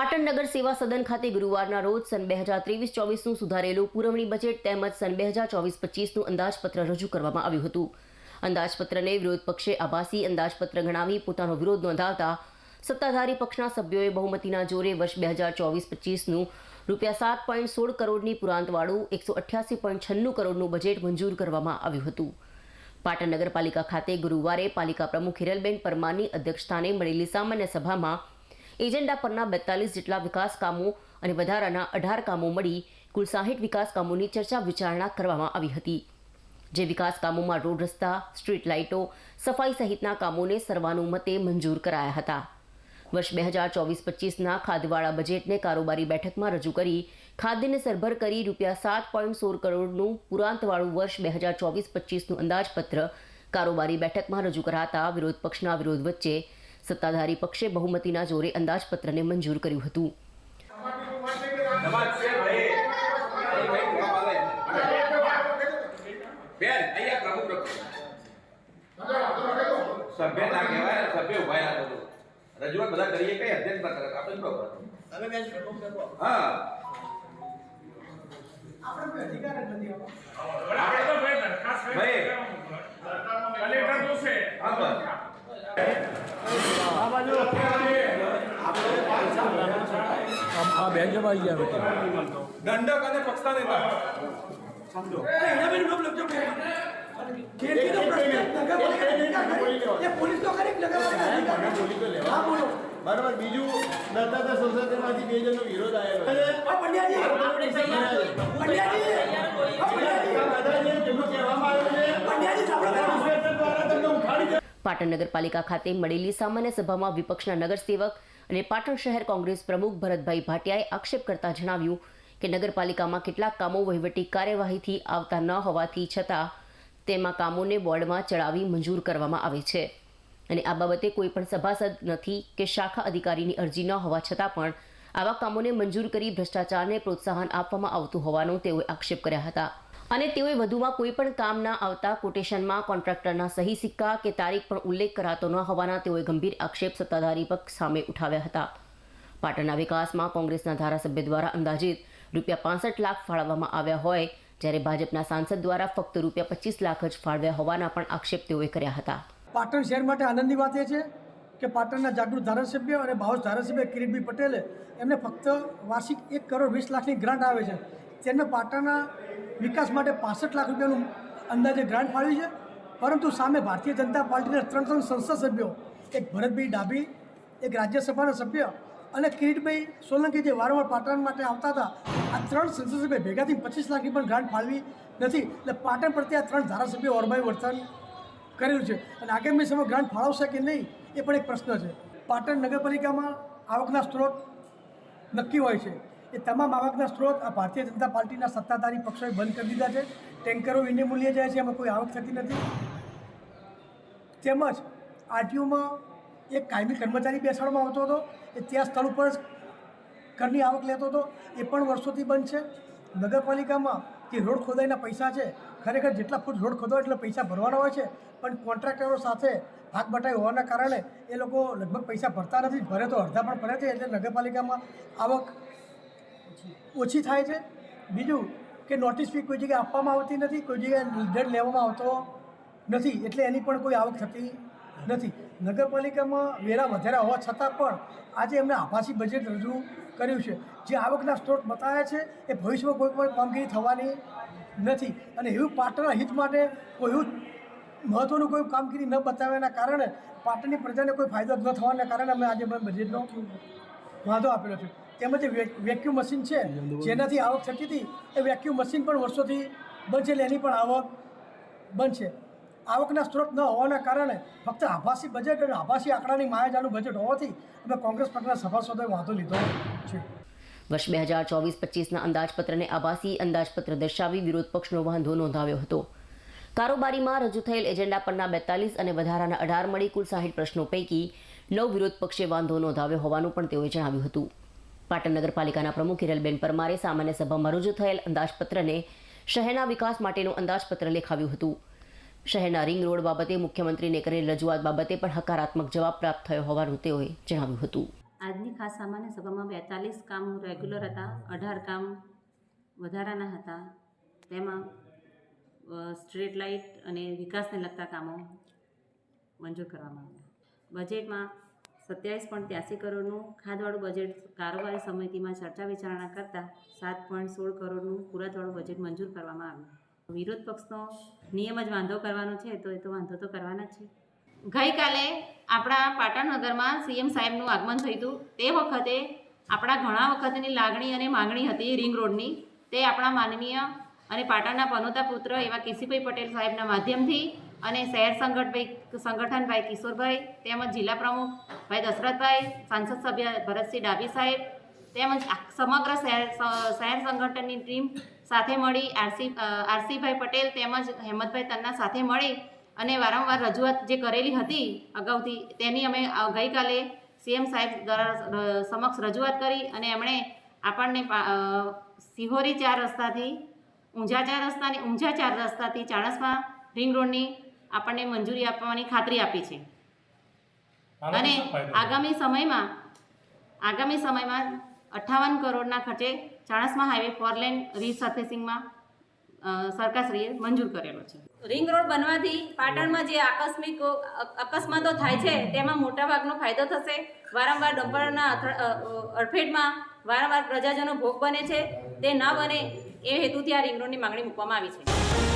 પાટણ નગર સેવા સદન ખાતે ગુરુવારના રોજ સન બે હજાર ત્રેવીસ ચોવીસનું સુધારેલું પુરવણી બજેટ તેમજ સન બે હજાર ચોવીસ પચીસનું અંદાજપત્ર રજૂ કરવામાં આવ્યું હતું. અંદાજપત્રને વિરોધ પક્ષે આભાસી અંદાજપત્ર ગણાવી પોતાનો વિરોધ નોંધાવતા સત્તાધારી પક્ષના સભ્યોએ બહુમતીના જોરે વર્ષ બે હજાર ચોવીસ પચીસનું રૂપિયા સાત પોઈન્ટ સોળ કરોડની પુરાંતવાળું, એકસો અઠ્યાસી પોઈન્ટ છન્નું કરોડનું બજેટ મંજૂર કરવામાં આવ્યું હતું. પાટણ નગરપાલિકા ખાતે ગુરુવારે પાલિકા પ્રમુખ હિરલબેન પરમારની અધ્યક્ષસ્થાને મળેલી સામાન્ય સભામાં એજન્ડા પરના બેતાલીસ જેટલા વિકાસ કામો અને વધારાના અઢાર કામો મળી કુલ સાહીઠ વિકાસ કામોની ચર્ચા વિચારણા કરવામાં આવી હતી. જે વિકાસ કામોમાં રોડ રસ્તા, સ્ટ્રીટ લાઇટો, સફાઈ સહિતના કામોને સર્વાનુમતે મંજૂર કરાયા હતા. વર્ષ બે હજાર ચોવીસ પચીસના ખાદ્યવાળા બજેટને કારોબારી બેઠકમાં રજૂ કરી ખાદ્યને સરભર કરી રૂપિયા સાત પોઈન્ટ સોળ કરોડનું પુરાંતવાળું વર્ષ બે હજાર ચોવીસ પચીસનું અંદાજપત્ર કારોબારી બેઠકમાં રજૂ કરાતા વિરોધ પક્ષના વિરોધ વચ્ચે સત્તાધારી પક્ષે બહુમતીના જોરે અંદાજપત્રને મંજૂર કર્યું હતું. સભ્ય ના કહેવાય સભ્ય ઊભા ના થતું રજૂઆત બધા કરીએ કઈ અધ્યક્ષ ના કરે આપણે શું કરો હા. આપણે અધિકાર જ નથી આમાં. આપણે તો ભાઈ દરખાસ્ત કરી ભાઈ. કલેક્ટર જોશે હા બસ આ બેન જમા આવી ગયા દંડક અને પક્ષતા નેતા એના લોક લખજો પ્રશ્ન નગરપાલિકા એ પોલીસ તો કરે. હા બોલો બરાબર બીજું બે જણનો વિરોધ આવ્યો પંડ્યાજી પંડ્યાજી પાટણ નગરપાલિકા ખાતે મળેલી સામાન્ય સભામાં વિપક્ષના નગરસેવક અને પાટણ શહેર કોંગ્રેસ પ્રમુખ ભરતભાઈ ભાટિયાએ આક્ષેપ કરતા જણાવ્યું કે નગરપાલિકામાં કેટલાક કામો વહીવટી કાર્યવાહીથી આવતા ન હોવાથી છતાં તેમાં કામોને બોર્ડમાં ચડાવી મંજૂર કરવામાં આવે છે. અને આ બાબતે કોઈ પણ સભાસદ નથી કે શાખા અધિકારીની અરજી ન હોવા છતાં પણ આવા કામોને મંજૂર કરી ભ્રષ્ટાચારને પ્રોત્સાહન આપવામાં આવતું હોવાનો તેઓએ આક્ષેપ કર્યા હતા. અને તેઓએ વધુમાં કોઈ પણ કામ ના આવતા કોટેશનમાં કોન્ટ્રાક્ટરના સહી સિક્કા કે તારીખ પણ ઉલ્લેખ કરાતો ન હોવાના તેઓએ ગંભીર આક્ષેપ સત્તાધારી પક્ષ સામે ઉઠાવ્યા હતા. પાટણના વિકાસમાં કોંગ્રેસના ધારાસભ્ય દ્વારા અંદાજિત રૂપિયા પાંસઠ લાખ ફાળવવામાં આવ્યા હોય, જ્યારે ભાજપના સાંસદ દ્વારા ફક્ત રૂપિયા પચીસ લાખ જ ફાળવ્યા હોવાના પણ આક્ષેપ તેઓએ કર્યા હતા. પાટણ શહેર માટે આનંદની વાત એ છે કે પાટણના જાગૃત ધારાસભ્ય અને ભાવ ધારાસભ્ય કિરીટભાઈ પટેલે એમને ફક્ત વાર્ષિક એક કરોડ વીસ લાખની ગ્રાન્ટ આવે છે. તેમને પાટણના વિકાસ માટે પાસઠ લાખ રૂપિયાનું અંદાજે ગ્રાન્ટ ફાળવી છે. પરંતુ સામે ભારતીય જનતા પાર્ટીના ત્રણ ત્રણ સંસદ સભ્યો, એક ભરતભાઈ ડાભી, એક રાજ્યસભાના સભ્ય અને કિરીટભાઈ સોલંકી જે વારંવાર પાટણ માટે આવતા હતા, આ ત્રણ સંસદ સભ્ય ભેગાથી પચીસ લાખની પણ ગ્રાન્ટ ફાળવી નથી. એટલે પાટણ પ્રત્યે આ ત્રણ ધારાસભ્યો ઓરમાઈ વર્તન કરેલું છે. અને આગામી સમય ગ્રાન્ટ ફાળવશે કે નહીં, એ પણ એક પ્રશ્ન છે. પાટણ નગરપાલિકામાં આવકના સ્ત્રોત નક્કી હોય છે. એ તમામ આવકના સ્ત્રોત આ ભારતીય જનતા પાર્ટીના સત્તાધારી પક્ષોએ બંધ કરી દીધા છે. ટેન્કરો વિનામૂલ્યે જાય છે, એમાં કોઈ આવક થતી નથી. તેમજ આરટીઓમાં એક કાયમી કર્મચારી બેસાડવામાં આવતો હતો. એ ત્યાં સ્થળ ઉપર જ ઘરની આવક લેતો હતો. એ પણ વર્ષોથી બંધ છે. નગરપાલિકામાં જે રોડ ખોદાઈના પૈસા છે, ખરેખર જેટલા ફૂટ રોડ ખોદો એટલા પૈસા ભરવાના હોય છે. પણ કોન્ટ્રાક્ટરો સાથે ભાગ બટાઈ હોવાના કારણે એ લોકો લગભગ પૈસા ભરતા નથી, ભરે તો અડધા પણ ભરે છે. એટલે નગરપાલિકામાં આવક ઓછી થાય છે. બીજું કે નોટિસ ફી કોઈ જગ્યાએ આપવામાં આવતી નથી, કોઈ જગ્યાએ દંડ લેવામાં આવતો નથી, એટલે એની પણ કોઈ આવક થતી નથી. નગરપાલિકામાં વેરા વધારા હોવા છતાં પણ આજે એમને આભાસી બજેટ રજૂ કર્યું છે. જે આવકના સ્ત્રોત બતાવ્યા છે એ ભવિષ્યમાં કોઈ પણ કામગીરી થવાની નથી. અને એવું પાટણના હિત માટે કોઈ એવું મહત્ત્વનું કોઈ કામગીરી ન બતાવ્યાના કારણે પાટણની પ્રજાને કોઈ ફાયદો ન થવાના કારણે અમે આજે બજેટનો વાંધો આપેલો છે. તેમજ વેક્યુમ મશીન છે જેનાથી આવક થતી હતી એ વેક્યુમ મશીન પણ વર્ષોથી બંધ છે એટલે એની પણ આવક બંધ છે. આવકના સ્ત્રોત ન હોવાના કારણે ફક્ત આભાસી બજેટ અને આભાસી આંકડાની માયાજાનું બજેટ હોવાથી અમે કોંગ્રેસ પક્ષના સભાસદોએ વાંધો લીધો છે. વર્ષ બે હજાર ચોવીસ પચીસના અંદાજપત્રને આભાસી અંદાજપત્ર દર્શાવી વિરોધ પક્ષનો વાંધો નોંધાવ્યો હતો. કારોબારીમાં રજૂ થયેલ એજન્ડા પરના બેતાલીસ અને વધારાના અઢાર મળી કુલ સાહીઠ પ્રશ્નો પૈકી નવ વિરોધ પક્ષે વાંધો નોંધાવ્યો હોવાનું પણ તેઓએ જણાવ્યું હતું. પાટણ નગરપાલિકાના પ્રમુખ કિરલબેન પરમારે સામાન્ય સભામાં રજૂ થયેલ અંદાજપત્રને શહેરના વિકાસ માટેનું અંદાજપત્ર લેખાવ્યું હતું. શહેરના રિંગ રોડ બાબતે મુખ્યમંત્રીને કરેલ રજૂઆત બાબતે પણ હકારાત્મક જવાબ પ્રાપ્ત થયો હોવાનું તેઓએ જણાવ્યું હતું. આજની ખાસ સામાન્ય સભામાં બેતાલીસ કામ રેગ્યુલર હતા, અઢાર કામ વધારાના હતા. તેમાં સ્ટ્રીટ લાઇટ અને વિકાસને લગતા કામો મંજૂર કરવામાં આવ્યા. બજેટમાં સત્યાવીસ પોઈન્ટ ત્યાસી કરોડનું ખાધવાળું બજેટ કારોબારી સમિતિમાં ચર્ચા વિચારણા કરતાં સાત પોઈન્ટ સોળ કરોડનું પુરાતવાળું બજેટ મંજૂર કરવામાં આવ્યું. વિરોધ પક્ષનો નિયમ જ વાંધો કરવાનો છે, તો એ તો વાંધો તો કરવાના જ છે. ગઈકાલે આપણા પાટણ નગરમાં સીએમ સાહેબનું આગમન થયું હતું. તે વખતે આપણા ઘણા વખતની લાગણી અને માંગણી હતી રિંગ રોડની. તે આપણા માનનીય અને પાટણના પનોતા પુત્ર એવા કેસીભાઈ પટેલ સાહેબના માધ્યમથી અને શહેર સંગઠભાઈ સંગઠનભાઈ કિશોરભાઈ, તેમજ જિલ્લા પ્રમુખ ભાઈ દશરથભાઈ, સાંસદ સભ્ય ભરતસિંહ ડાભી સાહેબ, તેમજ સમગ્ર શહેર શહેર સંગઠનની ટીમ સાથે મળી, આરસી આરસીભાઈ પટેલ તેમજ હેમંતભાઈ તન્ના સાથે મળી અને વારંવાર રજૂઆત જે કરેલી હતી અગાઉથી, તેની અમે ગઈકાલે સીએમ સાહેબ દ્વારા સમક્ષ રજૂઆત કરી અને એમણે આપણને સિહોરી ચાર રસ્તાથી, ઊંઝા ચાર રસ્તાની, ઊંઝા ચાર રસ્તાથી ચાણસમાં રિંગ રોડની આપણને મંજૂરી આપવાની ખાતરી આપી છે. અને આગામી સમયમાં આગામી સમયમાં અઠ્ઠાવન કરોડના ખર્ચે ચાણસમા હાઈવે ફોર લેન રીસર્ફેસિંગમાં સરકારશ્રીએ મંજૂર કરેલો છે. રિંગ રોડ બનવાથી પાટણમાં જે આકસ્મિક અકસ્માતો થાય છે તેમાં મોટાભાગનો ફાયદો થશે. વારંવાર ડમ્પરના અ, અડફેટમાં વારંવાર પ્રજાજનો ભોગ બને છે. તે ન બને એ હેતુથી આ રિંગ રોડની માંગણી મૂકવામાં આવી છે.